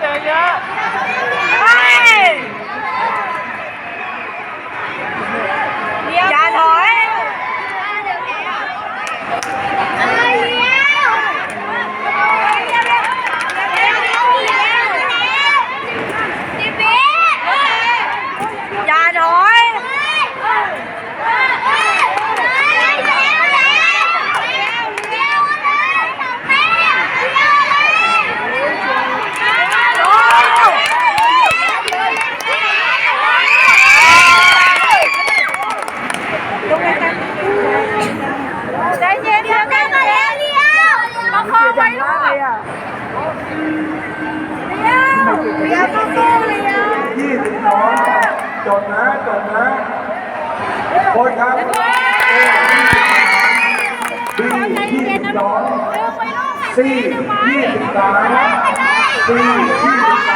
Daniel. เดี๋ยวสู้ๆเดี๋ยวยี่สิบสองจดนะจดนะโค้ชครับบียี่สิบสองซียี่สิบสามซียี่สิบสาม